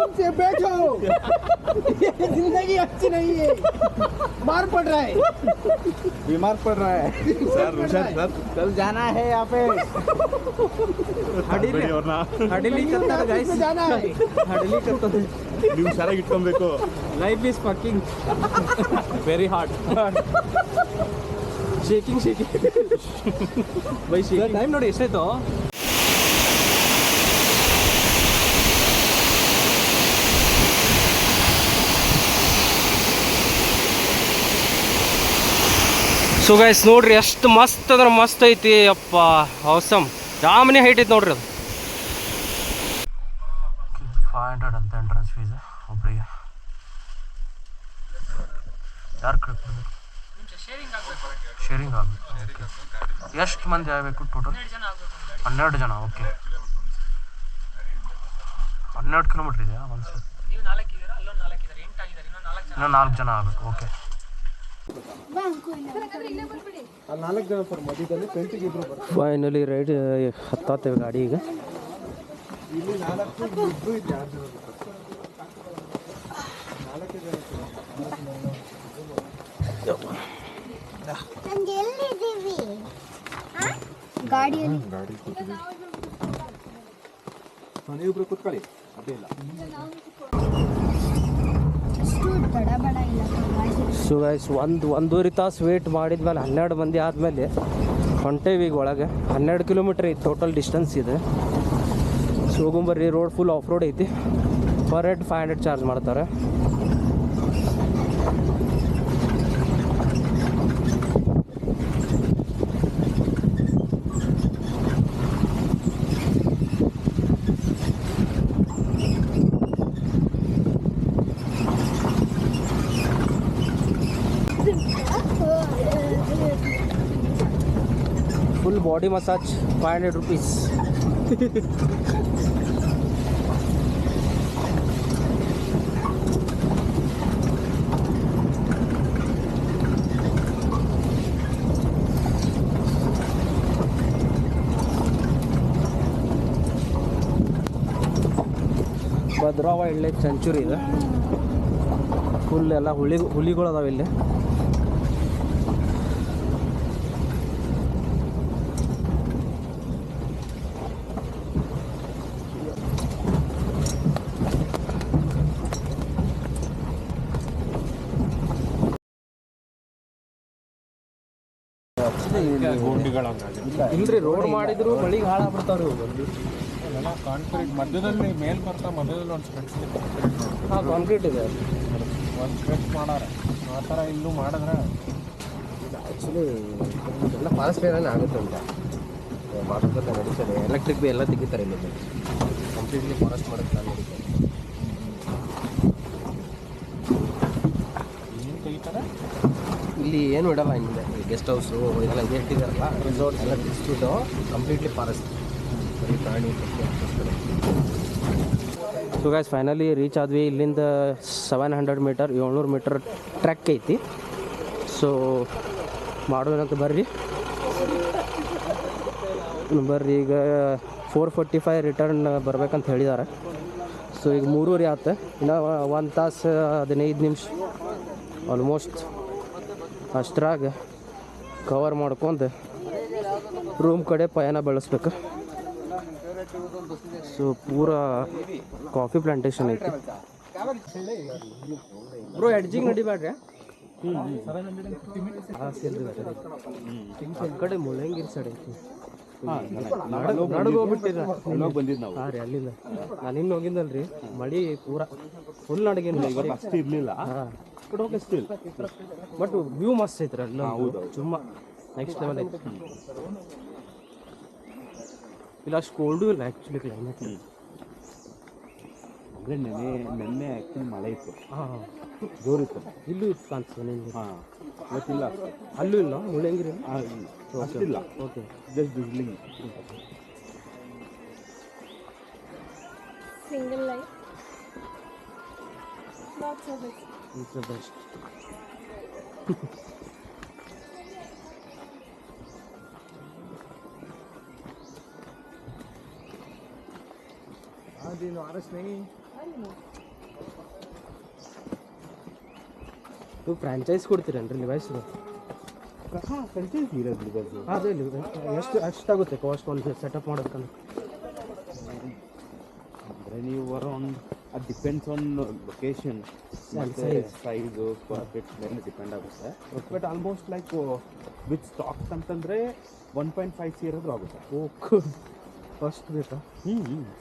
आराम से बैठो ये जिंदगी अच्छी नहीं है मार पड़ रहा है बीमार पड़ रहा है सर सर कल जाना है यहाँ पे ಹಡಿಲಿ ಕತ್ತದ ಗೈಸ್ इसमें जाना है ಹಡಿಲಿ ಕತ್ತದ ನೀವು ಹುಷಾರಾಗಿ ಇಟ್ಕೊಬೇಕು life is fucking very hard shaking shaking by shaking time ನೋಡಿ ಎಷ್ಟಾಯ್ತು ಸೊ ಗೈಸ್ ನೋಡ್ರಿ ಎಷ್ಟು ಮಸ್ತ್ ಅಂದ್ರೆ ಮಸ್ತ್ ಐತಿ. ಅಪ್ಪ ಅವಸಮ್ ಜಾಮನೆ ಹೈಟ್ ಐತಿ ನೋಡ್ರಿ ಅದು. ಫೈವ್ ಹಂಡ್ರೆಡ್ ಅಂತ ಎಂಟ್ರೆನ್ಸ್ ಫೀಸ್ ಒಬ್ಬರಿಗೆ ಯಾರು ಶೇರಿಂಗ್ ಆಗಬೇಕು. ಎಷ್ಟು ಮಂದಿ ಆಗಬೇಕು ಟೋಟಲ್ ಹನ್ನೆರಡು ಜನ ಓಕೆ ಹನ್ನೆರಡು ಕಿಲೋಮೀಟ್ರ್ ಇದೆಯಾ? ಒಂದು ಸರ್ ಇನ್ನೂ ನಾಲ್ಕು ಜನ ಆಗಬೇಕು ಓಕೆ ಫೈನಲಿ ರೈಡ್ ಹತ್ತಾತೇವೆ ಗಾಡಿ ಈಗ. ಇಲ್ಲಿ ನಾಲ್ಕು ಇಬ್ರು ಇದೆ ಆರು ಜನ ನಂಗೆ ಎಲ್ಲಿದ್ದೀವಿ ಆ? ಗಾಡಿಯಲ್ಲಿ ಗಾಡಿ ಕೂತ್ಕೊಳ್ಳಿ ಅದೇ ಇಲ್ಲ. ಸೊ ಗೈಸ್ ಒಂದು ಒಂದೂವರೆ ತಾಸು ವೇಟ್ ಮಾಡಿದ್ಮೇಲೆ ಹನ್ನೆರಡು ಮಂದಿ ಆದಮೇಲೆ ಹೊಂಟೇವಿ ಈಗ ಒಳಗೆ. ಹನ್ನೆರಡು ಕಿಲೋಮೀಟ್ರ್ ಐತಿ ಟೋಟಲ್ ಡಿಸ್ಟೆನ್ಸ್ ಇದೆ. ಸೋಗುಂಬರ್ರಿ ರೋಡ್ ಫುಲ್ ಆಫ್ ರೋಡ್ ಐತಿ. Per head five hundred charge ಮಾಡ್ತಾರೆ. Body massage five hundred rupees ಭದ್ರಾವ ಇಳ್ಳೆ ಸೆಂಚುರಿ ಇದೆ. ಫುಲ್ ಎಲ್ಲ ಹುಲಿ ಹುಲಿಗಳು ಅದಾವೆ ಇಲ್ಲಿ. ಇಲ್ರಿ ರೋಡ್ ಮಾಡಿದ್ರು ಮಳಿಗೆ ಹಾಳಾಗ್ಬಿಡ್ತಾವ್ರಿ ಇವು ಬಂದು ಕಾಂಕ್ರೀಟ್ ಮಧ್ಯದಲ್ಲಿ ಮೇಲ್ ಬರ್ತಾ ಮಧ್ಯದಲ್ಲಿ ಒಂದು ಸ್ಟ್ರೆಚ್ ಹಾಂ ಕಾಂಕ್ರೀಟ್ ಇದೆ. ಒಂದು ಸ್ಟ್ರೆಚ್ ಮಾಡಾರ. ಆ ಥರ ಇಲ್ಲೂ ಮಾಡಿದ್ರೆ ಆ್ಯಕ್ಚುಲಿ ಎಲ್ಲ ಫಾರೆಸ್ಟ್ ಏನೇ ಆಗುತ್ತೆ ಅಂತ. ಮಾಡೋದಕ್ಕೆ ನಡೀತಾರೆ ಎಲೆಕ್ಟ್ರಿಕ್ ಬಿ ಎಲ್ಲ ತೆಗಿತಾರೆ ಇಲ್ಲಿ. ಕಂಪ್ಲೀಟ್ಲಿ ಫಾರೆಸ್ಟ್ ಮಾಡೋಕ್ಕೆ ನಾನು ನಡೀತಾರೆ ಏನು ತೆಗಿತಾರೆ? ಇಲ್ಲಿ ಏನು ಇಡಲ್ಲ ಹಿಂದೆ. ಗೆಸ್ಟ್ ಹೌಸು ಇದೆಲ್ಲ ಇದೆ ಇಟ್ಟಿದಾರಲ್ಲ ರೆಸಾರ್ಟ್ ಎಲ್ಲ ತೆಗೆಸ್ಬಿಟ್ಟು ಕಂಪ್ಲೀಟ್ಲಿ ಫಾರೆಸ್ಟ್ ಬರೀ ಪ್ರಾಣಿ ಸೊ ಗಾಯ್ಸ್ ಫೈನಲಿ ರೀಚ್ ಆದ್ವಿ. ಇಲ್ಲಿಂದ ಸೆವೆನ್ ಹಂಡ್ರೆಡ್ ಮೀಟರ್ ಏಳ್ನೂರು ಮೀಟರ್ ಟ್ರ್ಯಾಕ್ ಐತಿ. ಸೊ ಮಾಡೋದಂತ ಬರ್ರಿ. ಬರ್ರಿ, ಈಗ ಫೋರ್ ಫೋರ್ಟಿ ಫೈವ್ ರಿಟರ್ನ್ ಬರ್ಬೇಕಂತ ಹೇಳಿದ್ದಾರೆ ಸೊ ಈಗ ಮೂರೂವರೆ ಆತ. ಇನ್ನು ಒಂದು ತಾಸು ಹದಿನೈದು ನಿಮಿಷ ಆಲ್ಮೋಸ್ಟ್ ಅಷ್ಟ್ರಾಗ ಕವರ್ ಮಾಡ್ಕೊಂಡು ರೂಮ್ ಕಡೆ ಪಯಣ ಬೆಳೆಸ್ಬೇಕು. ಸೊ ಪೂರಾ ಕಾಫಿ ಪ್ಲಾಂಟೇಶನ್ ಐತಿ. ಬ್ರೋ ಎಡ್ಜಿಂಗ್ ನಡಿಬೇಡ್ರಿ ಆ? ಕಡೆ ಮುಳ್ಳಂಗಿರಿ ಸಡೆ ಐತಿ. ನಡಗ ಹೋಗ್ಬಿಟ್ಟಿರ ಬಂದಿದ್ದು ನಾವು. ರೀ ಅಲ್ಲಿಂದ. ನಾನು ಇನ್ನು ಹೋಗಿದ್ದಲ್ರಿ. ಮಳಿ ಪೂರ ಫುಲ್ ನಡಗಿನ ಅಷ್ಟು ಇರಲಿಲ್ಲ. But okay still but view ಮಸ್ತ್ ಐತ್ರಿ ಅಲ್ಲ. ಚುಮ್ಮ ನೆಕ್ಸ್ಟ್ ಲೆವೆಲ್ ಐತಿ ಇಲ್ಲ ಅಷ್ಟು ಕೋಲ್ಡು ಇಲ್ಲ ಆ್ಯಕ್ಚುಲಿ ಕ್ಲೈಮೇಟ್ ಅಂದರೆ ನೆನೆ ನೆನ್ನೆ ಆ್ಯಕ್ಚುಲಿ ಮಳೆ ಇತ್ತು. ಜೋರು ಜೋರಿತ್ತು. ಇಲ್ಲೂ ಇತ್ತು ಕಾಣಿಸ್ತದೆ ನಿಮಗೆ ಹಾಂ ಗೊತ್ತಿಲ್ಲ. ಅಲ್ಲೂ ಇಲ್ಲ ಮುಳ್ಳಂಗಿರಿ ಆ, ಅಷ್ಟಿಲ್ಲ. ಓಕೆ. ಜಸ್ಟ್ ಬಿಸ್ಲಿಂಗ್. ಸಿಂಗಲ್ ಲೈಫ್ ಬೆಸ್ಟ್ ಅದೇನು ಆರ್ ಎಸ್ ನೈ ನೀವು ಫ್ರಾಂಚೈಸ್ ಕೊಡ್ತೀರೇನ್ರಿ ಲಿವೈಸ್ದು ಹಾಂ ಫ್ರಾಂಚೈಸ್ ಇರೋದು ಲಿವೈಸ್ ಅದೇ ಎಷ್ಟು ಎಷ್ಟಾಗುತ್ತೆ ಕಾಸ್ಟ್ ಒಂದು ಸೆಟಪ್ ಮಾಡೋಕಂತ ಅಂದರೆ ನೀವು ಅರೌಂಡ್ ಅದು ಡಿಪೆಂಡ್ಸ್ ಆನ್ ಲೊಕೇಶನ್ ಮತ್ತು ಸೈಜು ಪ್ರಾಫಿಟ್ ಮೇಲೆ ಡಿಪೆಂಡ್ ಆಗುತ್ತೆ. But almost like with stocks ಅಂತಂದರೆ ಒನ್ ಪಾಯಿಂಟ್ ಫೈವ್ ಸಿ ಇರೋದ್ರೂ ಆಗುತ್ತೆ ಓಕೆ ಫಸ್ಟ್ ಬೇಕಾ ಹ್ಞೂ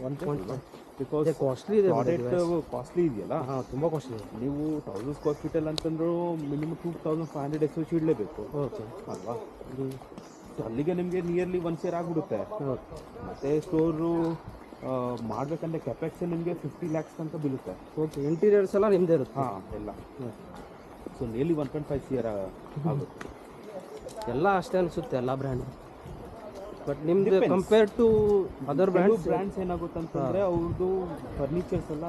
one point five because costly ಇದೆ ಪ್ರಾಡಕ್ಟ್ ಕಾಸ್ಟ್ಲಿ ಇದೆಯಲ್ಲ? ಹಾಂ ತುಂಬ ಕಾಸ್ಟ್ಲಿ ಇದೆ. ನೀವು ಥೌಸಂಡ್ ಸ್ಕ್ವೇರ್ ಫೀಟಲ್ಲಿ ಅಂತಂದ್ರು minimum two thousand five hundred S H ಇಡಲೇಬೇಕು. Okay ಅಲ್ವಾ? ಅಲ್ಲಿಗೆ ನಿಮಗೆ ನಿಯರ್ಲಿ ಒನ್ ಸೇರ್ ಆಗಿಬಿಡುತ್ತೆ. ಮತ್ತೆ ಮತ್ತು ಸ್ಟೋರು ಮಾಡಬೇಕಂದ್ರೆ ಕೆಪೆಕ್ಸ್ ನಿಮಗೆ ಫಿಫ್ಟಿ ಲ್ಯಾಕ್ಸ್ ಅಂತ ಬೀಳುತ್ತೆ. ಓಕೆ ಇಂಟೀರಿಯರ್ಸ್ ಎಲ್ಲ ನಿಮ್ಮದೇ ಇರುತ್ತೆ. ಹಾಂ ಎಲ್ಲ. So nearly one point five ಸಿಯರ್ ಆಗುತ್ತೆ. ಎಲ್ಲ ಅಷ್ಟೇ ಅನಿಸುತ್ತೆ ಎಲ್ಲ ಬ್ರ್ಯಾಂಡ್ ಬಟ್ ನಿಮ್ದು compare to other brand brands ಏನಾಗುತ್ತೆ ಅಂತಂದರೆ ಅವ್ರದ್ದು ಫರ್ನಿಚರ್ಸ್ ಎಲ್ಲ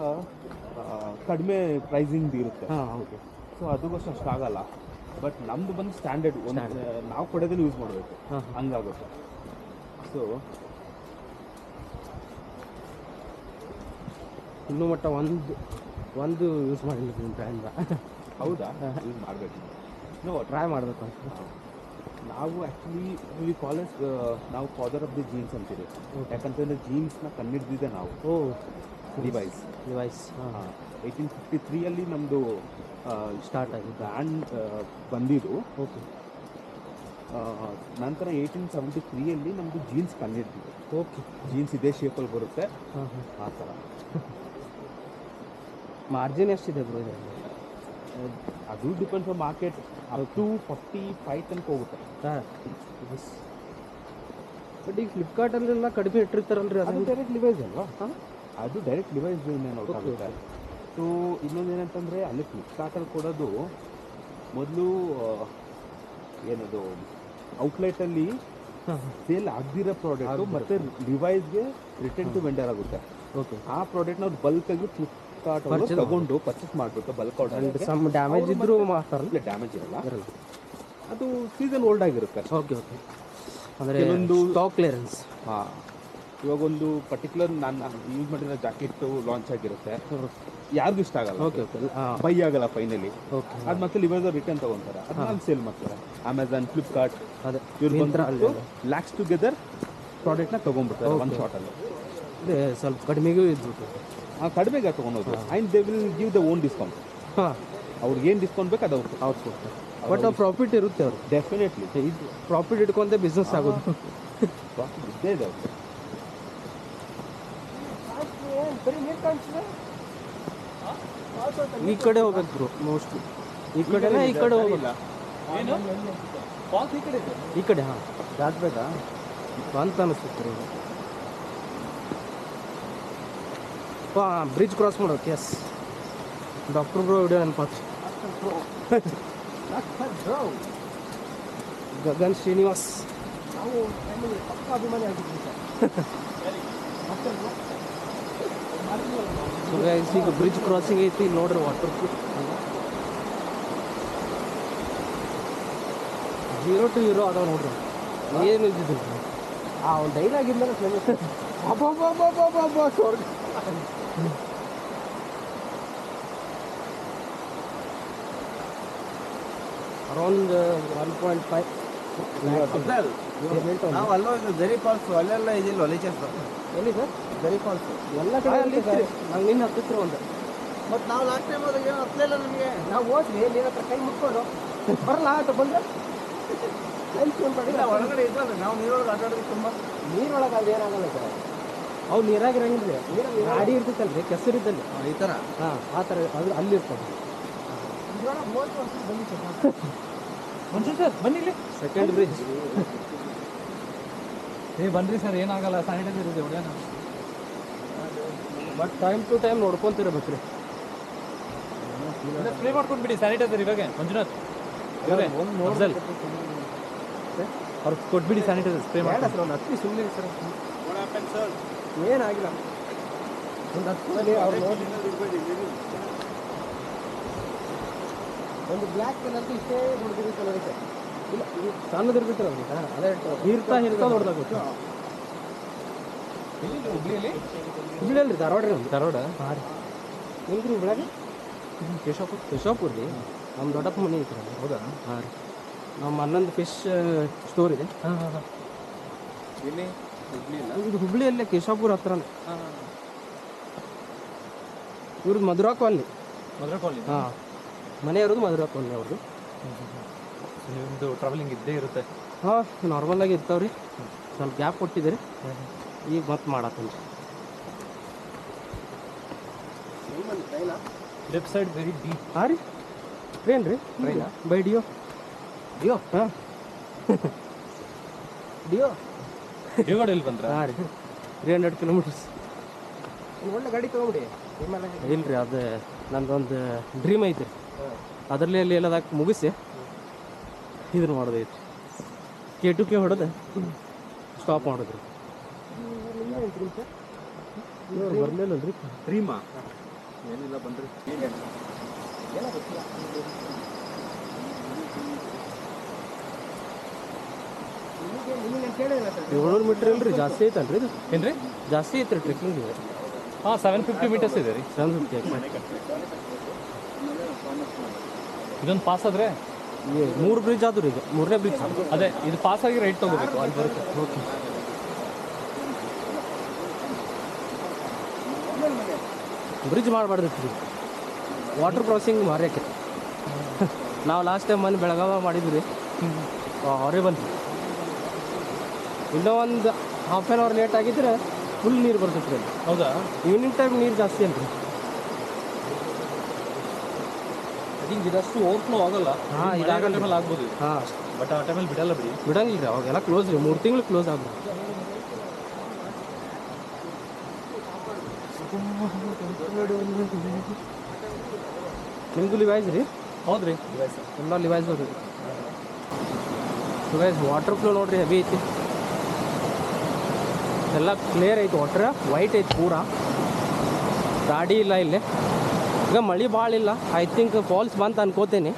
ಆ, ಕಡಿಮೆ ಪ್ರೈಸಿಂಗ್ ಇರುತ್ತೆ. ಹಾಂ ಹೌದು ಸೊ ಅದಕ್ಕೋಸ್ಕರ ಅಷ್ಟಾಗಲ್ಲ ಬಟ್ ನಮ್ದು ಬಂದು ಸ್ಟ್ಯಾಂಡರ್ಡ್ ಒಂದು ನಾವು ಕೊಡೋದನ್ನ ಯೂಸ್ ಮಾಡಬೇಕು. ಹಾಂ ಹಂಗಾಗುತ್ತೆ. ಸೊ ಇನ್ನೂ ಮಟ್ಟ ಒಂದು ಒಂದು ಯೂಸ್ ಮಾಡಿಲ್ಲ ನಿಮ್ಮ ಬ್ರ್ಯಾಂಡ್ ಹೌದಾ? ಯೂಸ್ ಮಾಡಬೇಕು. ನೋ ಟ್ರೈ ಮಾಡಬೇಕು ಅಂತ. ನಾವು ಆ್ಯಕ್ಚುಲಿ ಈ ಕಾಲೇಜ್ ನಾವು ಫಾದರ್ ಆಫ್ ದಿ ಜೀನ್ಸ್ ಅಂತೀವಿ ಯಾಕಂತಂದರೆ ಜೀನ್ಸ್ನ ಕಂಡಿಡ್ದಿದೆ ನಾವು. ಓ ಡಿವೈಸ್ ಡಿವೈಸ್ ಹಾಂ. ಏಯ್ಟೀನ್ ಫಿಫ್ಟಿ ತ್ರೀಯಲ್ಲಿ ನಮ್ಮದು ಸ್ಟಾರ್ಟ್ ಆಗಿದೆ. ಬ್ರ್ಯಾಂಡ್ ಬಂದಿದ್ದು ಓಕೆ ನಂತರ ಏಯ್ಟೀನ್ ಸೆವೆಂಟಿ ತ್ರೀಯಲ್ಲಿ ನಮ್ಮದು ಜೀನ್ಸ್ ಕಂಡಿಡ್ದಿದೆ ಓಕೆ ಜೀನ್ಸ್ ಇದೇ ಶೇಪಲ್ಲಿ ಬರುತ್ತೆ. ಹಾಂ ಹಾಂ. ಆ ಥರ. ಮಾರ್ಜಿನ್ ಎಷ್ಟಿದೆ ಬ್ರೋ ಅದು ಡಿಪೆಂಡ್ಸ್ ಆನ್ ಮಾರ್ಕೆಟ್ ಅದು ಟು ಫಾರ್ಟಿ ಫೈವ್ ತನಕ ಹೋಗುತ್ತೆ. ಹಾಂ. ಬಟ್ ಈಗ ಫ್ಲಿಪ್ಕಾರ್ಟಲ್ಲೆಲ್ಲ ಕಡಿಮೆ ಇಟ್ಟಿರ್ತಾರಲ್ರಿ ಅದು? ಡೈರೆಕ್ಟ್ ಡಿವೈಸ್ ಅಲ್ವಾ? ಅದು ಡೈರೆಕ್ಟ್ ಡಿವೈಸ್ ನೋಡೋಕ್ಕಾಗುತ್ತೆ ಸೊ ಇನ್ನೊಂದು ಏನಂತಂದರೆ ಅಲ್ಲಿ ಫ್ಲಿಪ್ಕಾರ್ಟಲ್ಲಿ ಕೊಡೋದು ಮೊದಲು ಏನದು ಔಟ್ಲೆಟಲ್ಲಿ ಸೇಲ್ ಆಗದಿರೋ ಪ್ರಾಡಕ್ಟು ಮತ್ತೆ ಡಿವೈಸ್ಗೆ ರಿಟರ್ನ್ ಟು ವೆಂಡರ್ ಆಗುತ್ತೆ. ಓಕೆ ಆ ಪ್ರಾಡಕ್ಟ್ನ ಅವ್ರು ಬಲ್ಕಾಗಿ ಫ್ಲಿಪ್ಕಾರ್ಟ್ ಅವರು ತಗೊಂಡು ಪರ್ಚೇಸ್ ಮಾಡಬೇಕು ಬಲ್ಕ್ ಆರ್ಡರ್ ಸಮ್ ಡ್ಯಾಮೇಜ್ ಇದ್ದರೂ ಮಾತಾರಲ್ಲ ಡ್ಯಾಮೇಜ್ ಇರಲ್ಲ. ಅದು ಸೀಸನ್ ಓಲ್ಡ್ ಆಗಿರುತ್ತೆ. ಓಕೆ ಓಕೆ ಅಂದರೆ ಒಂದು ಸ್ಟಾಕ್ ಕ್ಲಿಯರೆನ್ಸ್ ಹಾಂ. ಇವಾಗ ಒಂದು ಪರ್ಟಿಕ್ಯುಲರ್ ನಾನು ಯೂಸ್ ಮಾಡಿರೋ ಜಾಕೆಟ್ ಲಾಂಚ್ ಆಗಿರುತ್ತೆ. ಯಾರಿಗೂ ಇಷ್ಟ ಆಗಲ್ಲ ಓಕೆ ಓಕೆ ಬೈ ಆಗಲ್ಲ ಫೈನಲಿ ಓಕೆ ಅದು ಮತ್ತೆ ಇವಾಗ ರಿಟರ್ನ್ ತಗೊಂತಾರೆ. ಅದನ್ನ ಸೇಲ್ ಮಾಡ್ತಾರೆ. ಅಮೆಝಾನ್ ಫ್ಲಿಪ್ಕಾರ್ಟ್ ಅದೇ. ಇವ್ರು ಲ್ಯಾಕ್ಸ್ ಟುಗೆದರ್ ಪ್ರಾಡಕ್ಟ್ನ ತೊಗೊಂಡ್ಬಿಡ್ತಾರೆ ಒಂದು ಶಾರ್ಟಲ್ಲಿ ಅದೇ ಸ್ವಲ್ಪ ಕಡಿಮೆಗೂ ಇದ್ಬಿಟ್ಟು. ಆ ಕಡಿಮೆಗೆ ತೊಗೊಳೋದು and they will give the own discount ಹಾಂ. ಅವ್ರಿಗೆ ಏನು ಡಿಸ್ಕೌಂಟ್ ಬೇಕು ಅದು ಅವ್ರು ಅವ್ರು ಕೊಡ್ತಾರೆ. ಬಟ್ ಆ ಪ್ರಾಫಿಟ್ ಇರುತ್ತೆ ಅವ್ರು ಡೆಫಿನೆಟ್ಲಿ ಇದು ಪ್ರಾಫಿಟ್ ಇಟ್ಕೊಂಡೆ ಬಿಸ್ನೆಸ್ ಆಗೋದು. ಪ್ರಾಫಿಟ್ ಇದ್ದೇ ಇದೆ ಅವ್ರಿಗೆ. ಈ ಕಡೆ ಹೋಗ್ಬೇಕು ಬ್ರೋ ಮೋಸ್ಟ್ಲಿ ಈ ಕಡೆ ಈ ಕಡೆ ಹೋಗಲ್ಲ ಈ ಕಡೆ ಹಾಂ. ದಾಟ್ಬೇಕಾ ಅಂತ ಅನಿಸುತ್ತೆ ರೀ ಹಾಂ ಬ್ರಿಡ್ಜ್ ಕ್ರಾಸ್ ಮಾಡೋಕೆ ಎಸ್ ಡಾಕ್ಟರ್ ಬ್ರೋ ವಿಡಿಯೋ ನೆನಪಾತು. ಗಗನ್ ಶ್ರೀನಿವಾಸ್. ನಾವು ಪಕ್ಕ ಅಭಿಮಾನಿ ಆಗಿ ಸೊ ಗೈಸ್ ಈಗ ಬ್ರಿಡ್ಜ್ ಕ್ರಾಸಿಂಗ್ ಐತಿ ನೋಡ್ರಿ ವಾಟರ್ ಜೀರೋ ಟು ಹೀರೋ ಅದಾವ ನೋಡ್ರಿ. ಏನು ಇದ್ದಿದ್ದಿಲ್ಲ ಆ ಒಂದು ಡೈಲಾಗಿಂದ ಫೇಮಸ್ ಅಬ್ಬಬ್ಬಬ್ಬಬ್ಬಬ್ಬ ಸ್ವರ್ಗ ಅರೌಂಡ್ ಒನ್ ಪಾಯಿಂಟ್ ಅಲ್ಲೋ ಅಲ್ಲೆಲ್ಲ ಇದಿಲ್ಲ ಸರ್ ನಾವು ನಾವು ಲಾಸ್ಟ್ ಏನೋ ನಮಗೆ. ನಾವು ಹೋದ್ವಿ ಕೈ ಮುಟ್ಕೊಂಡು ಬರಲ್ಲ ಬಂದ್ರೆ? ಒಳಗಡೆ ಇದ್ದಾಗ ನಾವು ನೀರೊಳಗೆ ಆಟಾಡಿದ್ರೆ ತುಂಬ. ನೀರೊಳಗೆ ಅದು ಏನಾಗಲ್ಲ ಸರ್ ಅವು ನೀರಾಗಿ ಇರಂಗಿಲ್ಲ ಗಾಡಿ ಇರ್ತೈತಲ್ರಿ ಕೆಸರು ಇದ್ದಲ್ಲಿ. ಈ ಥರ ಹಾಂ ಆ ಥರ ಅದು ಅಲ್ಲಿ ಇರ್ತದೆ. ಬನ್ನಿ ಸರ್ ಬನ್ನಿ ಇಲ್ಲಿ. ಸೆಕೆಂಡ್ ಬ್ರಿಡ್ಜ್ ಏ ಬನ್ರಿ ಸರ್ ಏನಾಗಲ್ಲ ಸ್ಯಾನಿಟೈಸರ್ ಇದೆ ಹೊಡೆಯೋಣ ಬಟ್ ಟೈಮ್ ಟು ಟೈಮ್ ನೋಡ್ಕೊಂತಿರ್ಬೇಕ್ರಿ. ಫ್ರೀ ಮಾಡ್ಕೊಂಡು ಬಿಡಿ ಸ್ಯಾನಿಟೈಸರ್ ಇವಾಗ ಮಂಜುನಾಥ್. ಇವಾಗ ಅವ್ರಿಗೆ ಅವ್ರು ಕೊಟ್ಬಿಡಿ ಸ್ಯಾನಿಟೈಸರ್ ಸ್ಪ್ರೇ ಮಾಡಿ ಸರ್ ಒಂದು ಹತ್ತಿ ಸುಮ್ಮನೆ ಸರ್. ಏನಾಗಿಲ್ಲ. ಒಂದು ಹತ್ತಲ್ಲಿ ಅವ್ರು ನೋಡಿ. ಒಂದು ಬ್ಲ್ಯಾಕ್ ಕಲರ್ ಇಷ್ಟೇ ಹುಡುಗಿರಿ ಕಲರ್ ಇದೆ ಇಲ್ಲ ಇದು ಅವ್ರಿಗೆ ಅದೇ ಹೀರ್ತಾ ಹೀರ್ತಾ ನೋಡ್ದಾಗ ಹುಬ್ಳಿಯಲ್ಲಿ? ಧಾರವಾಡ ರೀ ಧಾರವಾಡ? ಹಾಂ ರೀ. ನಿಮ್ದು ರೀ ಹುಬ್ಳ್ಯಾಗ? ಕೇಶವಪುರ ಯಶಾಪುರ ರೀ ನಮ್ಮ ದೊಡ್ಡಪ್ಪ ಮನೆ ಐತ್ರಿ. ಹೌದಾ? ಹಾಂ ರೀ. ನಮ್ಮ ಅನ್ನೊಂದು ಫಿಶ್ ಸ್ಟೋರ್ ಇದೆ. ಹಾಂ ಹಾಂ ಹಾಂ. ಇಲ್ಲ? ಇದು ಹುಬ್ಳಿಯಲ್ಲೇ ಕೇಶಾಪುರ ಹತ್ರ ಇವ್ರದ್ದು ಮಧುರಾ ಕಾಲನಿ ಮಧುರಾ ಕಾಲನಿ ಹಾಂ. ಮನೆ ಇರೋದು ಮಧುರಾ ಕಾಲನಿ ಅವ್ರದ್ದು ನಿಮ್ಮದು ಟ್ರಾವೆಲಿಂಗ್ ಇದ್ದೇ ಇರುತ್ತೆ? ಹಾಂ ನಾರ್ಮಲ್ ಆಗಿ ಇರ್ತಾವ್ರಿ. ಸ್ವಲ್ಪ ಗ್ಯಾಪ್ ಕೊಟ್ಟಿದ್ದೀರಿ. ಈಗ ಮತ್ತೆ ಮಾಡತ್ತೀನಿ. ಲೆಫ್ಟ್ ಸೈಡ್ ವೆರಿ ಡೀಪ್ ಹಾಂ ರೀ. ಟ್ರೈನ್ ರೀ. Train by Dio. ಡಿಯೋ? ಹಾಂ. ಡಿಯೋ. ಡಿಯೋಗಡೆಯಲ್ಲಿ ಬಂದ್ರ? ಹಾಂ ರೀ. ತ್ರೀ ಹಂಡ್ರೆಡ್ ಕಿಲೋಮೀಟರ್ಸ್ ಒಳ್ಳೆ ಗಾಡಿ ತಗೊಂಬಿಡಿ. ಇಲ್ಲ ರೀ ಅದು ನಂದೊಂದು ಡ್ರೀಮ್ ಐತಿ. ಅದರಲ್ಲಿ ಅಲ್ಲಿ ಎಲ್ಲದಾಕ ಮುಗಿಸಿ ಇದನ್ನು ಮಾಡೋದೈತಿ. ಕೆ ಟು ಕೆ ಹೊಡೆದು ಸ್ಟಾಪ್ ಮಾಡಿದ್ರಿ ರೀ ಡ್ರೀಮಾ ಏನಿಲ್ಲ ಬಂದ್ರಿ. ಏಳ್ನೂರು ಮೀಟ್ರ್ ಇಲ್ರಿ ಜಾಸ್ತಿ ಐತಲ್ರಿ ಇದು? ಏನ್ರಿ? ಜಾಸ್ತಿ ಐತ್ರಿ ಟ್ರೆಕ್ಕಿಂಗ್ ಇದು. ಹಾಂ ಸೆವೆನ್ ಫಿಫ್ಟಿ ಮೀಟರ್ಸ್ ಇದೆ ರೀ. ಸೆವೆನ್ ಫಿಫ್ಟಿ ಇದೊಂದು ಪಾಸ್ ಆದ್ರೆ? ಮೂರು ಬ್ರಿಡ್ಜ್ ಆದ್ರಿ ಇದು ಮೂರನೇ ಬ್ರಿಡ್ಜ್ ಅದೇ ಇದು ಪಾಸ್ ಆಗಿ ರೈಟ್ ತಗೋಬೇಕು ಅಲ್ಲಿ ಬರುತ್ತೆ. ಓಕೆ ಬ್ರಿಡ್ಜ್ ಮಾಡಬಾರ್ದಿತ್ತು ರೀ ವಾಟರ್ ಕ್ರಾಸಿಂಗ್ ಮಾರ್ಯಾಕೆ. ನಾವು ಲಾಸ್ಟ್ ಟೈಮ್ ಬಂದು ಬೆಳಗಾವ ಮಾಡಿದ್ವಿ ಅವರೇ ಬಂದು ಇನ್ನೂ ಒಂದು ಹಾಫ್ ಆನ್ ಅವರ್ ಲೇಟ್ ಆಗಿದ್ರೆ ಫುಲ್ ನೀರು ಬರ್ತೈತೆ ರೀ ಹೌದಾ? ಈವ್ನಿಂಗ್ ಟೈಮ್ ನೀರು ಜಾಸ್ತಿ ಅಲ್ರಿ. ಈಗ ಇದಷ್ಟು ಓವರ್ಫ್ಲೋ ಆಗಲ್ಲ. ಹಾಂ ಇದಾಗಲ್ಲ. ಟೈಮಲ್ಲಿ ಆಗ್ಬೋದು. ಹಾಂ. ಬಟ್ ಆ ಟೈಮಲ್ಲಿ ಬಿಡಲ್ಲ ಬಿಡಿ. ಬಿಡಂಗಿಲ್ಲ ರೀ ಅವಾಗೆಲ್ಲ ಕ್ಲೋಸ್ ರೀ ಮೂರು ತಿಂಗಳು ಕ್ಲೋಸ್ ಆಗ್ಬೋದು ನಿಮ್ದು ಲಿವೈಸ್ ರೀ? ಹೌದು ಹೌದ್ರಿ. ಎಲ್ಲ ಲಿವೈಸ್ ಅವ್ರಿ ಲಿವೈಸ್ ವಾಟರ್ ಫ್ಲೋ ನೋಡ್ರಿ ಹೆವಿ ಐತಿ. ಎಲ್ಲ ಕ್ಲಿಯರ್ ಐತೆ ಒಟ್ರೆ ವೈಟ್ ಐತಿ ಪೂರ. ಗಾಡಿ ಇಲ್ಲ ಇಲ್ಲಿ. ಈಗ ಮಳೆ ಭಾಳ ಇಲ್ಲ. ಐ ಥಿಂಕ್ ಫಾಲ್ಸ್ ಬಂತ ಅನ್ಕೋತೇನೆ.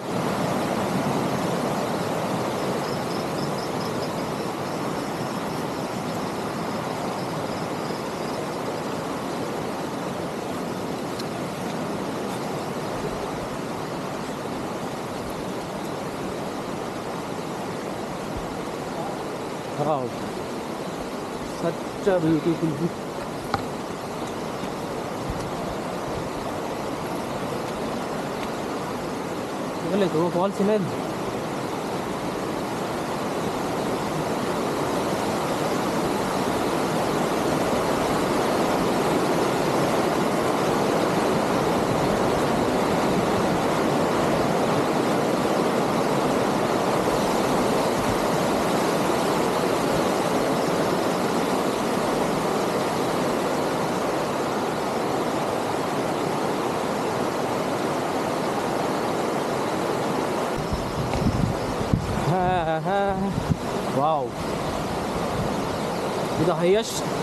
बच्चा भी कुछ भी बोले तो वो कॉल सुने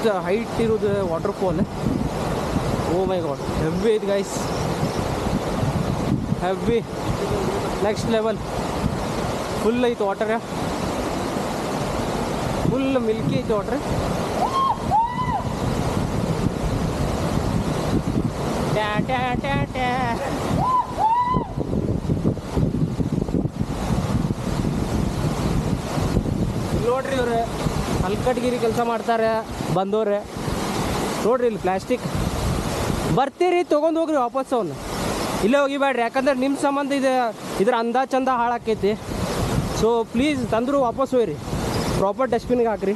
ಹೈಯೆಸ್ಟ್ ಹೈಟ್ ಇರೋದು waterfall oh my god heavy ಐತಿ guys heavy next level full ಐತಿ ವಾಟರ್ ಫುಲ್ ಮಿಲ್ಕಿ ಐತೆ ವಾಟರ್ ನೋಡ್ರಿ ಇವ್ರು. ಹಲ್ಕಟ್ಗಿರಿ ಕೆಲಸ ಮಾಡ್ತಾರೆ, ಬಂದವ್ರೆ. ನೋಡ್ರಿ ಇಲ್ಲಿ ಪ್ಲಾಸ್ಟಿಕ್. ಬರ್ತೀರಿ, ತೊಗೊಂಡು ಹೋಗ್ರಿ ವಾಪಸ್ ಅವನು. ಇಲ್ಲೇ ಹೋಗಿಬೇಡ್ರಿ ಯಾಕಂದ್ರೆ ನಿಮ್ಮ ಸಂಬಂಧ ಇದೆ, ಇದ್ರ ಅಂದ ಚಂದ ಹಾಳಾಕೈತಿ. ಸೊ ಪ್ಲೀಸ್ ತಂದರು ವಾಪಸ್ ಹೋಯ್ರಿ ಪ್ರಾಪರ್ ಡಸ್ಟ್ಬಿನ್ಗೆ ಹಾಕ್ರಿ.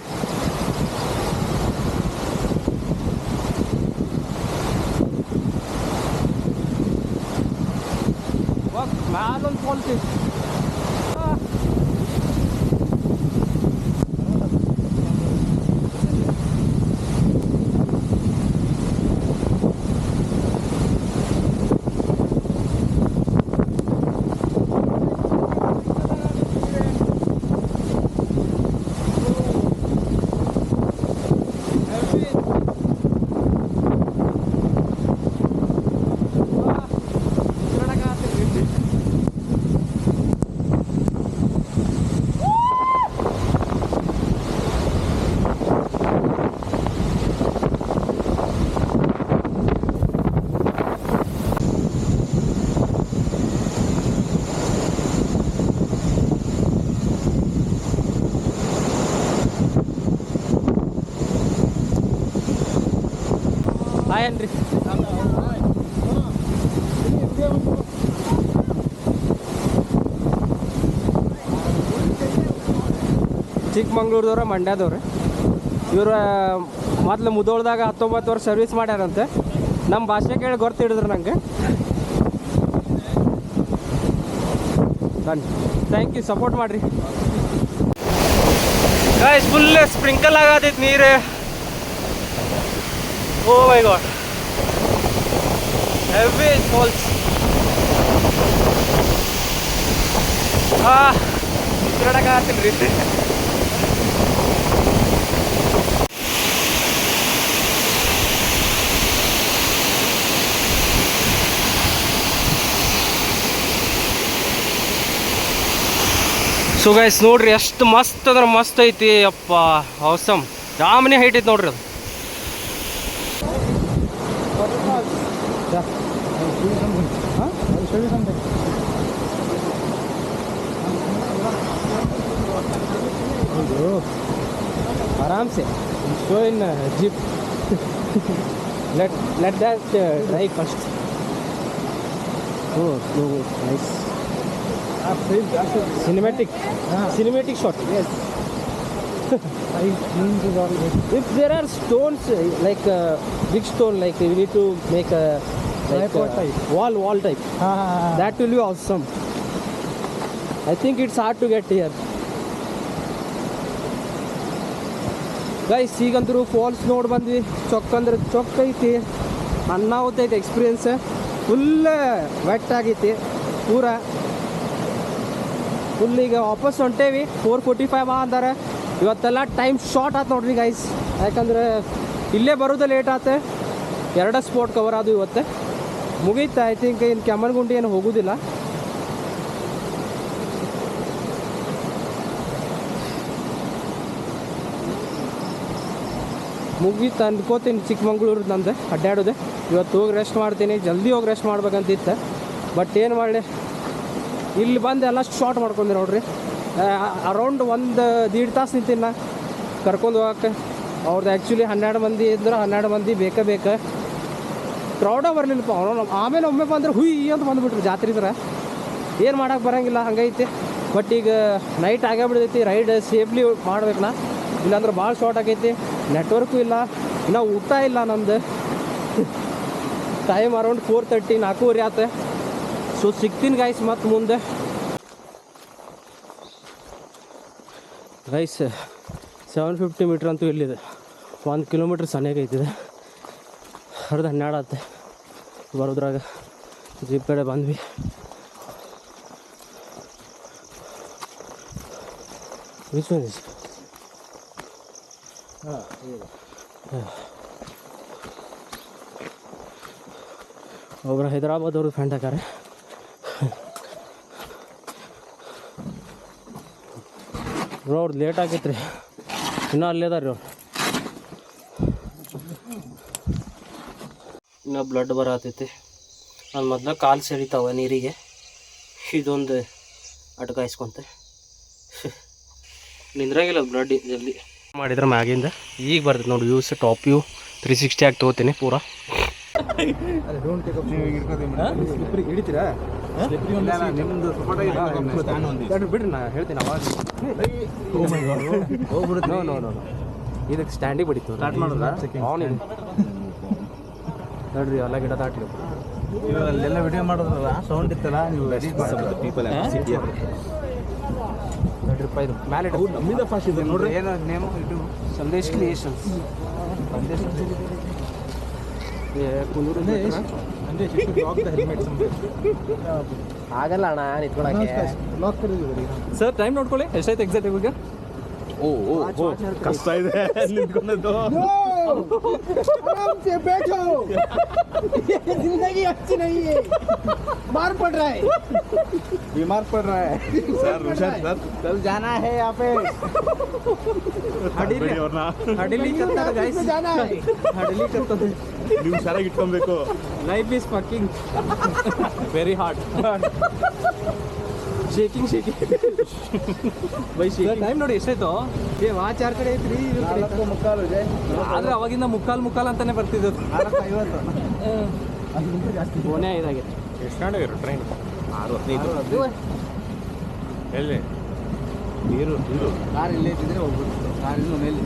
ಚಿಕ್ಕಮಂಗ್ಳೂರ್ದವ್ರ, ಮಂಡ್ಯದವ್ರು. ಇವರ ಮೊದಲು ಮುದೋಳ್ದಾಗ ಹತ್ತೊಂಬತ್ತು ವರ್ಷ ಸರ್ವಿಸ್ ಮಾಡ್ಯಾರಂತೆ. ನಮ್ಮ ಭಾಷೆ ಕೇಳಿ ಗೊತ್ತು ಹಿಡಿದ್ರು ನನಗೆ ಬನ್ನಿ. ಥ್ಯಾಂಕ್ ಯು ಸಪೋರ್ಟ್ ಮಾಡಿರಿ. ಗಾಯ್ಸ್ ಫುಲ್ ಸ್ಪ್ರಿಂಕಲ್ ಆಗತೈತಿ ನೀರು. Oh my god heavy falls ಹಾಂ ಆಗತ್ತಿಲ್ಲ ರೀ सो गैस नोड़ी अस्ट मस्त मस्त अवसम असम जाम हईट नोड़ी अब आराम से go in jeep let let that drive first oh no nice first oh no nice cinematic cinematic shot yes if there are stones uh, like uh, big stone like we need to make a like, uh, wall wall type that will be awesome i think it's hard to get here guys ಈಗಂತೂ falls ನೋಡಿ ಬಂದ್ವಿ ಚೊಕ್ಕ ಅಂದ್ರೆ ಚೊಕ್ಕ ಐತಿ ಅನ್ನಾವತ್ ಐತಿ experience full vet ಆಗೈತಿ ಪೂರ ಫುಲ್ ಈಗ ವಾಪಸ್ ಹೊಂಟೇವಿ. ಫೋರ್ ಫೋರ್ಟಿ ಫೈವ್ ಅಂದಾರೆ. ಇವತ್ತೆಲ್ಲ ಟೈಮ್ ಶಾರ್ಟ್ ಆತು ನೋಡ್ರಿ ಗೈಸ್ ಯಾಕಂದ್ರೆ ಇಲ್ಲೇ ಬರೋದು ಲೇಟ್ ಆಯ್ತು ಎರಡ ಸ್ಪಾಟ್ ಕವರ್ ಆದವು ಇವತ್ತೆ. ಮುಗೀತು ಐ ಥಿಂಕ್ ಇನ್ನು ಕೆಮ್ಮನಗುಂಡಿ ಏನು ಹೋಗೋದಿಲ್ಲ. ಮುಗೀತು ಅಂದ್ಕೋತೀನಿ ಚಿಕ್ಕಮಂಗ್ಳೂರು ನಂದು. ಅಡ್ಡಾಡೋದೆ. ಇವತ್ತು ಹೋಗಿ ರೆಸ್ಟ್ ಮಾಡ್ತೀನಿ. ಜಲ್ದಿ ಹೋಗಿ ರೆಸ್ಟ್ ಮಾಡ್ಬೇಕಂತಿತ್ತು. ಬಟ್ ಏನು ಮಾಡಲಿ? ಇಲ್ಲಿ ಬಂದು ಎಲ್ಲ ಶಾರ್ಟ್ ಮಾಡ್ಕೊಂಡೆ ನೋಡ್ರಿ. ಅರೌಂಡ್ ಒಂದು ದೀಡ್ ತಾಸು ನಿಂತೀನಿ ನಾ ಕರ್ಕೊಂಡು ಹೋಗಕ್ಕೆ ಅವ್ರದ್ದು ಆ್ಯಕ್ಚುಲಿ ಹನ್ನೆರಡು ಮಂದಿ ಇದ್ರೆ, ಹನ್ನೆರಡು ಮಂದಿ ಬೇಕೇ ಬೇಕು. ಕ್ರೌಡೇ ಬರಲಿಲ್ಲಪ್ಪ ಅವನು ಆಮೇಲೆ ಒಮ್ಮೆ ಬಂದ್ರೆ ಹುಯ್ ಅಂತ ಬಂದುಬಿಟ್ರು ಜಾತ್ರೆ ಇದ್ರೆ. ಏನು ಮಾಡೋಕೆ ಬರೋಂಗಿಲ್ಲ, ಹಂಗೈತಿ. ಬಟ್ ಈಗ ನೈಟ್ ಆಗೇ ಬಿಡ್ತೈತಿ ರೈಡ್ ಸೇಫ್ಲಿ ಮಾಡ್ಬೇಕು ನಾ. ಇಲ್ಲಾಂದ್ರೆ ಭಾಳ ಶಾರ್ಟ್ ಆಗೈತಿ. ನೆಟ್ವರ್ಕು ಇಲ್ಲ. ಇನ್ನು ಊಟ ಇಲ್ಲ ನಂದು ಟೈಮ್ ಅರೌಂಡ್ ಫೋರ್ ತರ್ಟಿ ನಾಲ್ಕೂವರೆ ಆತ. ಸೊ ಸಿಗ್ತೀನಿ ಗೈಸ್ ಮತ್ತು ಮುಂದೆ. ಗೈಸ್ ಸೆವೆನ್ ಫಿಫ್ಟಿ ಮೀಟ್ರ್ ಅಂತೂ ಇಲ್ಲಿದೆ ಒಂದು ಕಿಲೋಮೀಟ್ರ್ ಸನಿಯಾಗ ಐತಿದೆ. ಅರ್ಧ ಹನ್ನೆರಡು ಆತ ಬರೋದ್ರಾಗ ಜೀಪ್ ಕಡೆ ಬಂದ್ವಿ. ವಿಚ್ ಒನ್ ಇಸ್ ಒಬ್ಬರು ಹೈದರಾಬಾದ್ ಅವ್ರದ್ದು ಫ್ರೆಂಡ್ ಹಾಕಾರ ಅವ್ರದ್ದು ಲೇಟ್ ಆಗೈತೆ ರೀ ಇನ್ನೂ ಅಲ್ಲೇ ಅದಾರ ರೀ ಇನ್ನೂ ಬ್ಲಡ್ ಬರತೈತಿ ನಾನು ಮೊದಲ ಕಾಲು ಸೆಳಿತಾವ ನೀರಿಗೆ. ಇದೊಂದು ಅಟಕಾಯಿಸ್ಕೊಂತೆ ನಿಂದ್ರಂಗಿಲ್ಲ ಬ್ಲಡ್ ಜಲ್ದಿ. ಮಾಡಿದ್ರೆ ಮ್ಯಾಗಿಂದ. ಈಗ ಬರ್ತೈತೆ ನೋಡಿ views top view three sixty ಆಗಿ ತೊಗೋತೀನಿ ಪೂರಾ. ಹಿಡಿತೀರಾ? ಬಿಡ್ರಿ ನಾ ಹೇಳ್ತೀನಿ ಅವಾಗ ನೋ ನೋ ನೋ ಇದಕ್ಕೆ ಸ್ಟ್ಯಾಂಡಿಗೆ ಬಡಿತು ಸ್ಟಾರ್ಟ್ ಮಾಡೋದಾ ಅವನಿಗೆ ನೋಡ್ರಿ ಎಲ್ಲ ಗಿಡ ದಾಟ್ಲಿ ಅಲ್ಲೆಲ್ಲ ವಿಡಿಯೋ ಮಾಡೋದ್ರಲ್ಲ ಸೌಂಡ್ ಇತ್ತಲ್ಲ ನೀವು ಪೀಪಲ್ ನೋಡ್ರಿ ಪಾ ಇದು ಮ್ಯಾಲೆ. ನಮ್ಮಿಂದ ಫಾಸ್ಟ್ ಇದೆ ನೋಡ್ರಿ ಏನು ನೇಮ್ ಇದು ಸಂದೇಶ್ ಕ್ರಿಯೇಷನ್ಸ್ ಆಗಲ್ಲ ಅಣ್ಣ ನಿಂತ್ಕೊಳಕ್ಕೆ ಸರ್ ಟೈಮ್ ನೋಡ್ಕೊಳ್ಳಿ ಎಷ್ಟಾಯ್ತು ಎಕ್ಸಾಕ್ಟ್ ಇವಾಗ ಓ ಓ ಓ ಕಷ್ಟ ಇದೆ ನಿಂತ್ಕೊಂಡದ್ದು आराम से बैठो ये जिंदगी अच्छी नहीं है मार पड़ रहा है बीमार पड़ रहा है सर हुशार सर कल जाना है यहाँ पे ಹಡಿಲಿ ಅವ್ರನ್ನ ಹಡಿಲಿಕ್ಕೆ ಗೈಸ್ में जाना है ಹಡಿಲಿಕ್ಕೆ ನೀವು ಸರಿಯಾಗಿ ಇಟ್ಕೊಬೇಕು. Life is fucking very hard shaking shaking by shaking time ನೋಡಿ ಎಷ್ಟಾಯ್ತು? ಏ ವಾಚ್ ಯಾರ ಕಡೆ ಐತ್ರಿ? ಮುಕ್ಕಾಲು ಇದೆ. ಆದ್ರೆ ಅವಾಗಿಂದ ಮುಕ್ಕಾಲ್ ಮುಕ್ಕಾಲ್ ಅಂತಾನೆ ಬರ್ತಿದ್ದು. ಜಾಸ್ತಿ. ಫೋನೇ ಇದಾಗೆ. ಎಷ್ಟು ಗಂಟೆ ಟ್ರೈನ್ ಆರು ಹದಿನೈದು. ಎಲ್ಲಿ? ನೀರು. ನೀರು ಕಾರ್ ಇಲ್ಲೇ ಇದ್ದಿದ್ರೆ ಹೋಗ್ಬಿಡ್ತು ಕಾರ್ ಇಲ್ಲ ಮೇಲೆ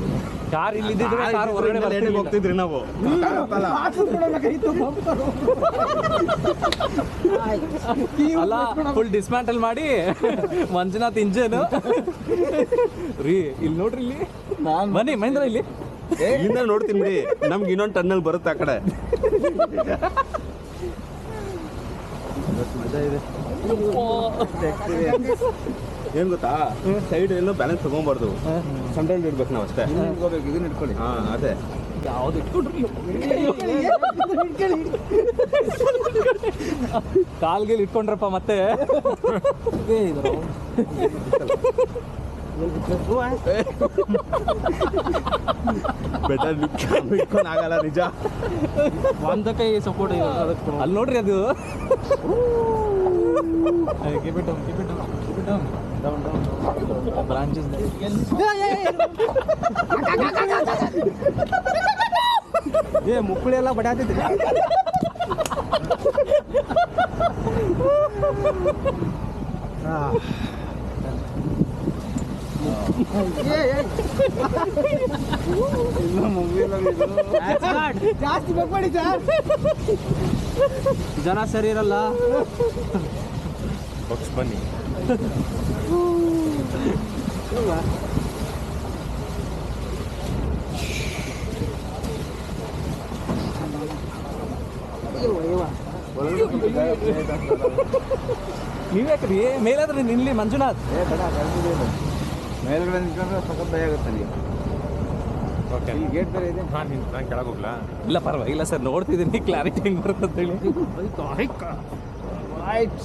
ಕಾರ್ ಇಲ್ಲಿದ್ದಿದ್ರೆ ಕಾರ್ ಹೊರಗಡೆ ಬರ್ತಿರ್ಲಿಲ್ಲ. ಹೋಗ್ತಿದ್ರಿ ನಾವು? ಅಲ್ಲ. ಫುಲ್ ಡಿಸ್ಮ್ಯಾಂಟಲ್ ಮಾಡಿ ಮಂಜುನಾಥ್ ಇಂಜನ್ ರೀ ಇಲ್ಲಿ ನೋಡ್ರಿ ಇಲ್ಲಿ. ಬನ್ನಿ ಮಹೇಂದ್ರ ಇಲ್ಲಿ. ಇಲ್ಲಿಂದ ನೋಡ್ತೀನಿ ಬಿಡಿ. ನಮ್ಗೆ ಇನ್ನೊಂದು ಟನ್ನಲ್ ಬರುತ್ತೆ ಆ ಕಡೆ. ಮಜಾ ಇದೆ. ಏನ್ ಗೊತ್ತಾ ಸೈಡ್ ಎಲ್ಲೋ ಬ್ಯಾಲೆನ್ಸ್ ತಗೊಂಬಾರ್ದು ಸೆಂಟ್ರಲ್ ಇಡ್ಬೇಕು ನಾವು ಅಷ್ಟೇ ಇದನ್ನ ಇಟ್ಕೊಳ್ಳಿ ಹಾ ಅದೇ ಯಾವ್ದು ಇಟ್ಕೊಂಡ್ರಿ ಕಾಲ್ಗೆ ಇಟ್ಕೊಂಡ್ರಪ್ಪ ಮತ್ತೆ ಬೆಟರ್ ಇಟ್ಕೊಂಡು ಆಗಲ್ಲ ನಿಜ ಒಂದ ಕೈ ಸಪೋರ್ಟ್ ಅಲ್ಲಿ ನೋಡ್ರಿ ಅದು keep it keep it keep it down down branches ಏ ಮುಕ್ಕಳಿ ಎಲ್ಲ ಬಡಾತಿದ್ರಿ ಜಾಸ್ತಿ ಬೇಕು ಮಾಡಿ ಸರ್ ಜನ ಸರಿ ಇರಲ್ಲ ಬಾಕ್ಸ್ ಬನ್ನಿ ನೀವ್ಯಾಕ್ರಿ? ಮೇಲಾದ್ರೆ ನಿಲ್ಲಿ ಮಂಜುನಾಥ್. ಏ ಬೇಡ ಕಳ್ಸಿದ್ದೇನು ಮೇಲ್ಗಡೆ ನಿಂತ್ಕೊಂಡ್ರೆ ಸಖತ್ ಭಯ ಆಗುತ್ತೆ ನನಗೆ ಓಕೆ ಈ ಗೇಟ್ ಬೇರೆ ಇದೆ. ನಾನು ನಿಂತು ನಾನು ಕೆಳಗೆ ಹೋಗ್ಲಾ? ಇಲ್ಲ ಪರವಾಗಿಲ್ಲ ಸರ್ ನೋಡ್ತಿದ್ದೀನಿ ಕ್ಲಾರಿಟಿ ಹೆಂಗ್ ಬರುತ್ತೆ ಅಂತ ಹೇಳಿ. ರೈಟ್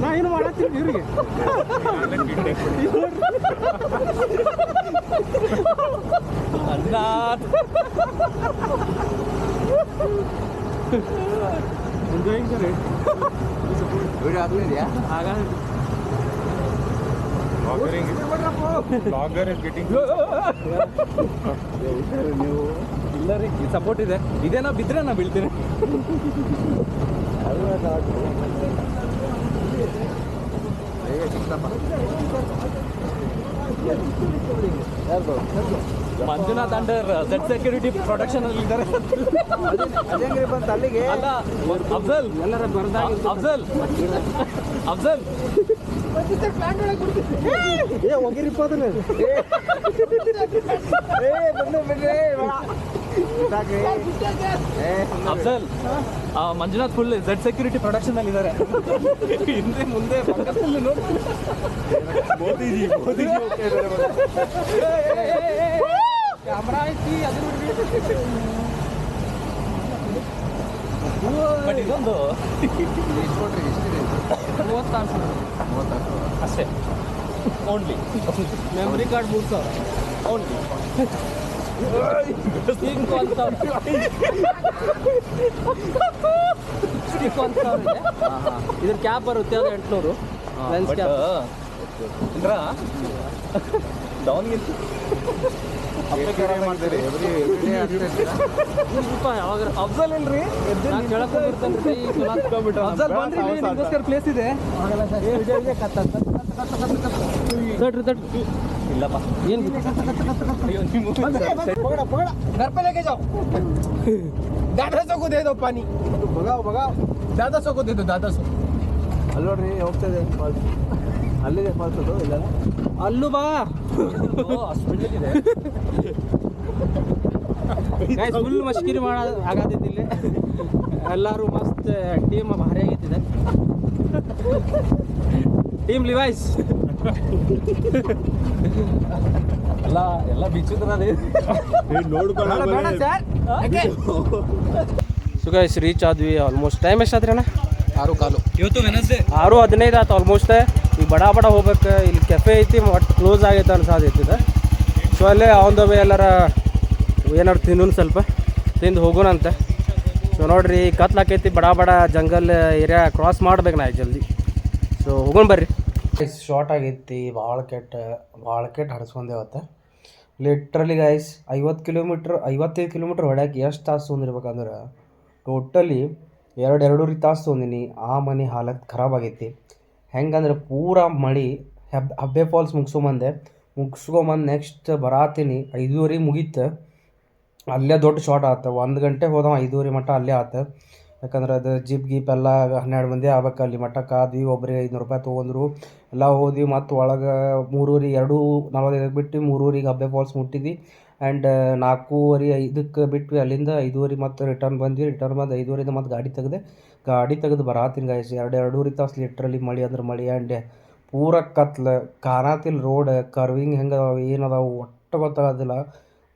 ನಾ ಏನು ಮಾಡತ್ತೀನಿ ಇವ್ರಿಗೆ ಮಂಜುನಾಥ್ ವಿಡಿಯೋ ಆಗ್ತಿದ್ಯಾ ಬ್ಲಾಗರಿಂಗ್ ಬ್ಲಾಗರ್ ಇಸ್ ಗೆಟಿಂಗ್ ಇಲ್ಲ ರೀ ಸಪೋರ್ಟ್ ಇದೆ. ಇದೇನೋ ಬಿದ್ರೆ ನಾ ಬೀಳ್ತೀನಿ. Manjunath under Z security protection ಅಲ್ಲಿ ಇದ್ದಾರೆ. ಅಲ್ಲಿಗೆ ಅಲ್ಲ ಅಫ್ಜಲ್. ಎಲ್ಲರ ಬರ್ದಾಗ ಅಫ್ಜಲ್. ಅಫ್ಜಲ್. ಏ ಹೋಗಿರಿಪ್ಪ ಅದನ್ನ. ಏ ಬಂದು ಬಿಡ್ರಿ ಸಾಕ್ರಿ ಏ Afzal Manjunath full Z security production ಅಲ್ಲಿ ಇದ್ದಾರೆ ಹಿಂದೆ ಮುಂದೆ ಮೋದಿಜಿ ಮೋದಿಜಿ ಕ್ಯಾಮ್ರಾ ಐತಿ ಅದು ಬಟ್ ಇದೊಂದು ಎಷ್ಟಿದೆ ಮೂವತ್ತು ಅನ್ಸುತ್ತೆ ಮೂವತ್ತಾರು ಅಷ್ಟೇ ಓನ್ಲಿ ಮೆಮ್ರಿ ಕಾರ್ಡ್ ಮೂರು ಸಾವಿರ ಓನ್ಲಿ ಸ್ಟಿಕ್ ಒಂದು ಸಾವಿರ ಸ್ಟಿಕ್ ಒಂದು ಸಾವಿರ ಇದೆ ಇದ್ರ ಕ್ಯಾಪ್ ಬರುತ್ತೆ ಅದು ಎಂಟುನೂರು. ಲೆನ್ಸ್ ಕ್ಯಾಪ್ ಅಂದ್ರ ಡೌನ್ಗಿಂತ ಮಾಡ್ತೀರಿ ಎವ್ರಿ ಎವ್ರಿ ಡೇ ಆಗ್ತಾ ಯಾವಾಗ ಅಫ್ಜಲ್ ಇಲ್ರಿ ನಾನು ಕೆಳಕ್ಕೆ ಹೋಗಿರ್ತೇನೆ ಕೈ ಸುಲಾತ್ಕೊಂಡ್ಬಿಟ್ರೆ ಅಫ್ಜಲ್ ಬನ್ರಿ ಇಲ್ಲಿ ನಿಮ್ಗೋಸ್ಕರ ಪ್ಲೇಸ್ ಇದೆ ತಟ್ರಿ ತಟ್ರಿ ಇಲ್ಲಪ್ಪ ಏನು ಅಯ್ಯೋ ನೀವು पकड़ा पकड़ा घर पे लेके जाओ दादा सो को दे दो पानी भगाओ भगाओ दादा सो को दे दो दादा सो ಅಲ್ಲಿ ನೋಡ್ರಿ ಹೋಗ್ತದೆ ಫಾಲ್ಸ್ ಅಲ್ಲಿದೆ ಫಾಲ್ಸ್ ಅದು ಇಲ್ಲ? ಅಲ್ಲೂ ಬಾ. ಇದೆ ಫುಲ್ ಮಶ್ಕಿರಿ ಮಾಡ ಆಗತ್ತೈತಿ ಇಲ್ಲಿ ಎಲ್ಲರೂ ಮಸ್ತ್ ಟೀಮ್ ಭಾರಿ ಆಗೈತಿದೆ ಟೀಮ್ ಲಿವಾಯ್ಸ್ ಎಲ್ಲ ಎಲ್ಲ ಬಿಚ್ಚಿದ್ರ ಸೊ ಗೈಸ್ ರೀಚ್ ಆದ್ವಿ ಆಲ್ಮೋಸ್ಟ್ ಟೈಮ್ ಎಷ್ಟಾದ್ರಿ ಅಣ್ಣ? ಆರು ಕಾಲು. ಇವತ್ತು ವೆನಸ್ಡೇ ಆರು ಹದಿನೈದು ಆಯ್ತು ಆಲ್ಮೋಸ್ಟ್ ಬಡ ಬಡ ಹೋಗ್ಬೇಕು. ಇಲ್ಲಿ ಕೆಫೆ ಐತಿ ಒಟ್ಟು ಕ್ಲೋಸ್ ಆಗೈತೆ ಅನ್ಸಾದೈತಿದೆ ಸೊ ಅಲ್ಲೇ ಆನ್ ದ ವೇ ಎಲ್ಲಾರ ಏನಾರು ತಿನ್ನು ಸ್ವಲ್ಪ ತಿಂದು ಹೋಗೋಣಂತೆ ಸೊ ನೋಡಿರಿ ಕತ್ಲಾಕೈತಿ ಬಡ ಬಡ ಜಂಗಲ್ ಏರಿಯಾ ಕ್ರಾಸ್ ಮಾಡ್ಬೇಕು ನಾ ಜಲ್ದಿ. ಸೊ ಹೋಗೋಣ ಬರ್ರಿ. ಶಾರ್ಟ್ ಆಗೈತಿ, ಭಾಳ ಕೆಟ್ಟ ಭಾಳ ಕೆಟ್ಟ ಹಡಿಸ್ಕೊಂಡೆ ಅವತ್ತು. ಲಿಟ್ರಲಿ ಗೈಸ್ ಐವತ್ತು ಕಿಲೋಮೀಟ್ರ್ ಐವತ್ತೈದು ಕಿಲೋಮೀಟ್ರ್ ಹೊಡ್ಯಾಕೆ ಎಷ್ಟು ತಾಸು ತೊಂದಿರ್ಬೇಕಂದ್ರೆ ಟೋಟಲಿ ಎರಡು, ಎರಡೂವರೆ ತಾಸು ತೊಂದಿನಿ ಆ ಮನೆ ಹಾಲತ್ ಖರಾಬ್ ಆಗೈತಿ. ಹೆಂಗಂದ್ರೆ ಪೂರ ಮಳೆ, ಹೆಬ್, ಹಬ್ಬೆ ಫಾಲ್ಸ್ ಮುಗಿಸ್ಕೊಂಬಂದೆ. ಮುಗಿಸ್ಕೊಂಬಂದು ನೆಕ್ಸ್ಟ್ ಬರಾತೀನಿ, ಐದೂವರೆ ಮುಗೀತು. ಅಲ್ಲೇ ದೊಡ್ಡ ಶಾರ್ಟ್ ಆತ. ಒಂದು ಗಂಟೆ ಹೋದವ, ಐದೂವರೆ ಮಟ್ಟ ಅಲ್ಲೇ ಆತ. ಯಾಕಂದ್ರೆ ಅದು ಜೀಪ್ ಗೀಪ್ ಎಲ್ಲ ಹನ್ನೆರಡು ಮಂದಿ ಆಗ್ಬೇಕು ಅಲ್ಲಿ ಮಟ್ಟ. ಕಾದ್ವಿ ಒಬ್ಬರಿಗೆ ಐದುನೂರು ರೂಪಾಯಿ ತೊಗೊಂಡ್ರು ಎಲ್ಲ ಹೋದ್ವಿ ಮತ್ತು ಒಳಗೆ ಮೂರುವರೆ ಎರಡು ನಲ್ವತ್ತೈದಕ್ಕೆ ಬಿಟ್ಟು ಮೂರುವರೆಗೆ ಹಬ್ಬೆ ಫಾಲ್ಸ್ ಮುಟ್ಟಿದ್ವಿ. ಆ್ಯಂಡ್ ನಾಲ್ಕೂವರೆ ಐದಕ್ಕೆ ಬಿಟ್ವಿ. ಅಲ್ಲಿಂದ ಐದುವರೆ ಮತ್ತು ರಿಟರ್ನ್ ಬಂದ್ವಿ. ರಿಟರ್ನ್ ಬಂದು ಐದುವರೆಯಿಂದ ಮತ್ತು ಗಾಡಿ ತೆಗೆದೆ. ಗಾಡಿ ತೆಗೆದು ಬರಾತೀನಿ ಗಾಯ್ಸ್ ಎರಡು, ಎರಡೂವರೆ ತಾಸು ಲಿಟ್ರಲಿ ಮಳೆ ಅಂದ್ರೆ ಮಳೆ ಆ್ಯಂಡ್ ಪೂರ ಕತ್ಲು ಕಾಣತಿಲ್ಲ ರೋಡ್ ಕರ್ವಿಂಗ್ ಹೆಂಗೆ ಏನದಾವು ಒಟ್ಟು ಗೊತ್ತಾಗೋದಿಲ್ಲ.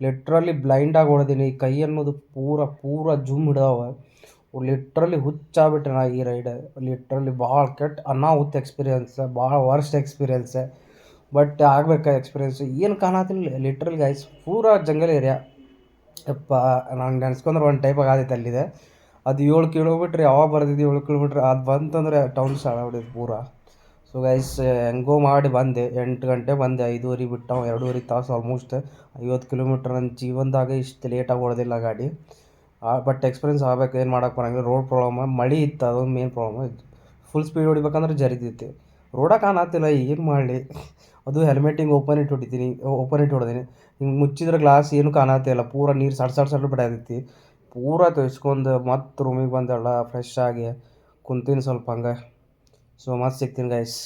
ಲಿಟ್ರಲಿ ಬ್ಲೈಂಡಾಗಿ ಹೊಡೆದೀನಿ ಕೈ ಅನ್ನೋದು ಪೂರ ಪೂರ ಜುಮ್ ಹಿಡ್ದಾವ. ಲಿಟ್ರಲಿ ಹುಚ್ಚಾಗ್ಬಿಟ್ಟೆ ನಾ ಈ ರೈಡ್ ಲಿಟ್ರಲಿ ಭಾಳ ಕೆಟ್ಟ ಅನಾಹುತ ಎಕ್ಸ್ಪೀರಿಯನ್ಸ್ ಭಾಳ ವರ್ಸ್ಟ್ ಎಕ್ಸ್ಪೀರಿಯನ್ಸ್ ಬಟ್ ಆಗ್ಬೇಕು ಎಕ್ಸ್ಪೀರಿಯನ್ಸ್ ಏನು ಕಾಣತಿಲ್ಲ ಲಿಟ್ರಲ್ ಗೈಸ್ ಪೂರ ಜಂಗಲ್ ಏರಿಯಾ ಯಪ್ಪ ನಾನು ನೆನ್ಸ್ಕೊಂಡ್ರೆ ಒಂದು ಟೈಪ್ ಆಗೈತೆ ಅಲ್ಲಿದೆ. ಅದು ಏಳು ಕಿಲೋಮೀಟ್ರ್ ಯಾವಾಗ ಬರ್ತೈತಿ ಏಳು ಕಿಲೋಮೀಟ್ರ್? ಅದು ಬಂತಂದ್ರೆ ಟೌನ್ ಸ್ಟಾರ್ಟ್ ಹೊಡೆದು ಪೂರ. ಸೊ ಗೈಸ್ ಹೆಂಗೋ ಮಾಡಿ ಬಂದೆ. ಎಂಟು ಗಂಟೆ ಬಂದೆ, ಐದೂವರೆ ಬಿಟ್ಟು ಎರಡೂವರೆ ತಾಸು ಆಲ್ಮೋಸ್ಟ್ ಐವತ್ತು ಕಿಲೋಮೀಟ್ರ್ ನನ್ನ ಜೀವನದಾಗ ಇಷ್ಟು ಲೇಟಾಗಿ ಹೊಡೆದಿಲ್ಲ ಗಾಡಿ. ಬಟ್ ಎಕ್ಸ್ಪೀರಿಯನ್ಸ್ ಆಗಬೇಕು, ಏನು ಮಾಡೋಕೆ ಬರಂಗಿಲ್ಲ. ರೋಡ್ ಪ್ರಾಬ್ಲಮ್ ಮಳೆ ಇತ್ತು ಅದೊಂದು ಮೇನ್ ಪ್ರಾಬ್ಲಮ್ ಫುಲ್ ಸ್ಪೀಡ್ ಹೊಡಿಬೇಕಂದ್ರೆ ಜರಿತೈತಿ ರೋಡಾಗ ಕಾಣತ್ತಿಲ್ಲ, ಏನು ಮಾಡಲಿ? ಅದು ಹೆಲ್ಮೆಟ್ ಹಿಂಗೆ ಓಪನ್ ಇಟ್ಟು ಹೊಡಿತೀನಿ ಓಪನ್ ಇಟ್ಟು ಹೊಡೆದೀನಿ. ಹಿಂಗೆ ಮುಚ್ಚಿದ್ರೆ ಗ್ಲಾಸ್ ಏನು ಕಾಣತ್ತಿಲ್ಲ, ಪೂರ ನೀರು ಸಡ್ ಸಡ್ ಸಡ್ ಬಿಡತೈತಿ. ಪೂರ ತೊಯ್ಸ್ಕೊಂಡು ಮತ್ತೆ ರೂಮಿಗೆ ಬಂದೆಲ್ಲ ಫ್ರೆಶ್ ಆಗಿ ಕುಂತೀನಿ ಸ್ವಲ್ಪ ಹಂಗೆ. ಸೊ ಮತ್ತೆ ಸಿಗ್ತೀನಿ ಗೈಸ್